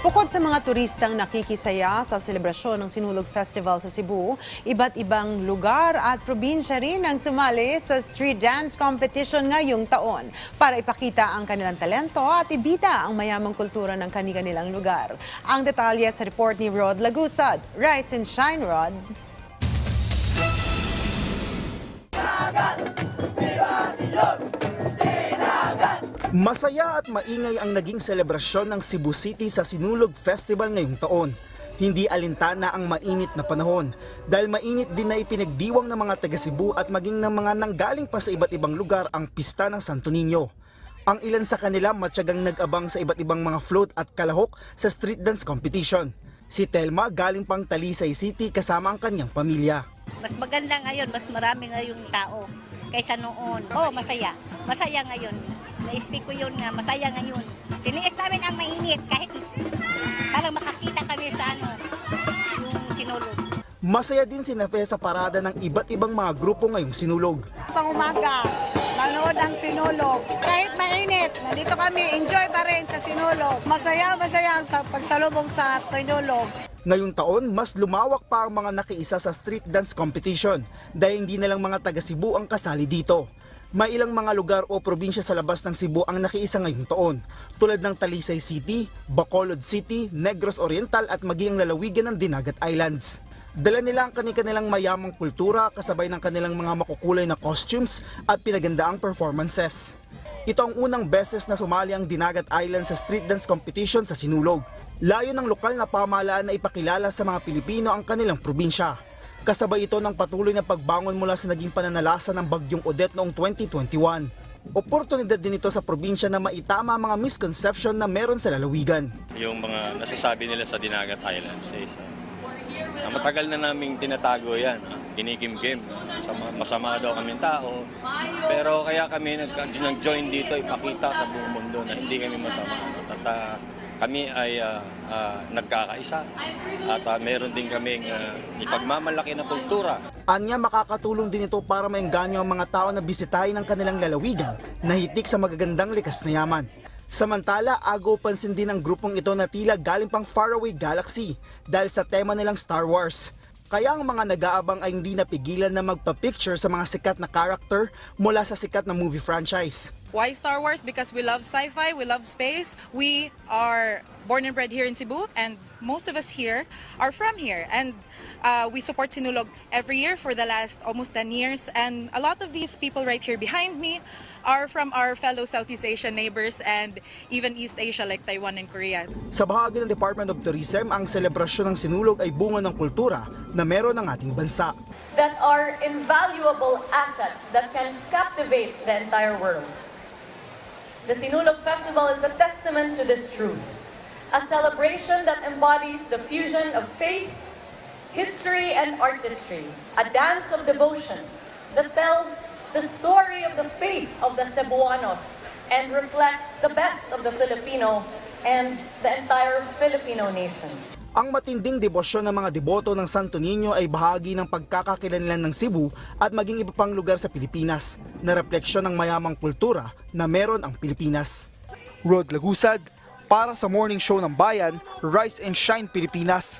Bukod sa mga turistang nakikisaya sa selebrasyon ng Sinulog Festival sa Cebu, iba't ibang lugar at probinsya rin ang sumali sa street dance competition ngayong taon para ipakita ang kanilang talento at ibida ang mayamang kultura ng kani-kanilang lugar. Ang detalye sa report ni Rod Lagusad. Rise and shine, Rod. Masaya at maingay ang naging selebrasyon ng Cebu City sa Sinulog Festival ngayong taon. Hindi alintana ang mainit na panahon dahil mainit din na ipinagdiwang ng mga taga Cebu at maging ng mga nanggaling pa sa iba't ibang lugar ang pista ng Santo Niño. Ang ilan sa kanila matyagang nag-abang sa iba't ibang mga float at kalahok sa street dance competition. Si Telma galing pang Talisay City kasama ang kanyang pamilya. Mas maganda ngayon, mas marami ngayong tao kaysa noon. Oh, masaya. Masaya ngayon. Na-speak ko yun nga, masaya ngayon. Tiniis namin ang mainit kahit parang makakita kami sa ano, yung sinulog. Masaya din si Nafe sa parada ng iba't ibang mga grupo ngayong sinulog. Pangumaga, nanood ang sinulog. Kahit mainit, nandito kami, enjoy pa rin sa sinulog. Masaya, masaya sa pagsalubong sa sinulog. Ngayong taon, mas lumawak pa ang mga nakiisa sa street dance competition dahil hindi na lang mga taga Cebu ang kasali dito. May ilang mga lugar o probinsya sa labas ng Cebu ang nakiisa ngayong taon, tulad ng Talisay City, Bacolod City, Negros Oriental at maging lalawigan ng Dinagat Islands. Dala nila ang kanilang mayamang kultura kasabay ng kanilang mga makukulay na costumes at pinagandaang performances. Ito ang unang beses na sumali ang Dinagat Island sa street dance competition sa Sinulog. Layo ng lokal na pamahalaan na ipakilala sa mga Pilipino ang kanilang probinsya. Kasabay ito ng patuloy na pagbangon mula sa naging pananalasa ng bagyong Odette noong 2021. Oportunidad din ito sa probinsya na maitama ang mga misconception na meron sa lalawigan. yung mga nasasabi nila sa Dinagat Islands is uh, na matagal na naming tinatago yan. Uh, kinikimkim. Masama, masama daw kaming tao. Pero kaya kami nag- nag-join dito ipakita sa buong mundo na hindi kami masama. At uh, kami ay uh, uh, nagkakaisa. At uh, meron din kaming uh, ipagmamalaki na kultura. Anya makakatulong din ito para maengganyo ang mga tao na bisitahin ang kanilang lalawigan na hitik sa magagandang likas na yaman. Samantala, agaw pansin din ng grupong ito na tila galing pang faraway galaxy dahil sa tema nilang Star Wars. Kaya ang mga nag-aabang ay hindi napigilan na magpa-picture sa mga sikat na character mula sa sikat na movie franchise. Why Star Wars? Because we love sci-fi, we love space. We are born and bred here in Cebu, and most of us here are from here. And uh, we support Sinulog every year for the last almost 10 years. And a lot of these people right here behind me are from our fellow Southeast Asian neighbors and even East Asia like Taiwan and Korea. Sa bahagi ng Department of Tourism, ang selebrasyon ng sinulog ay bunga ng kultura na meron ng ating bansa. that are invaluable assets that can captivate the entire world. The Sinulog Festival is a testament to this truth, a celebration that embodies the fusion of faith, history, and artistry, a dance of devotion that tells the story of the faith of the Cebuanos and reflects the best of the Filipino and the entire Filipino nation. Ang matinding debosyon ng mga deboto ng Santo Niño ay bahagi ng pagkakakilanlan ng Cebu at maging iba pang lugar sa Pilipinas na refleksyon ng mayamang kultura na meron ang Pilipinas. Rod Lagusad, para sa Morning Show ng Bayan, Rise and Shine Pilipinas.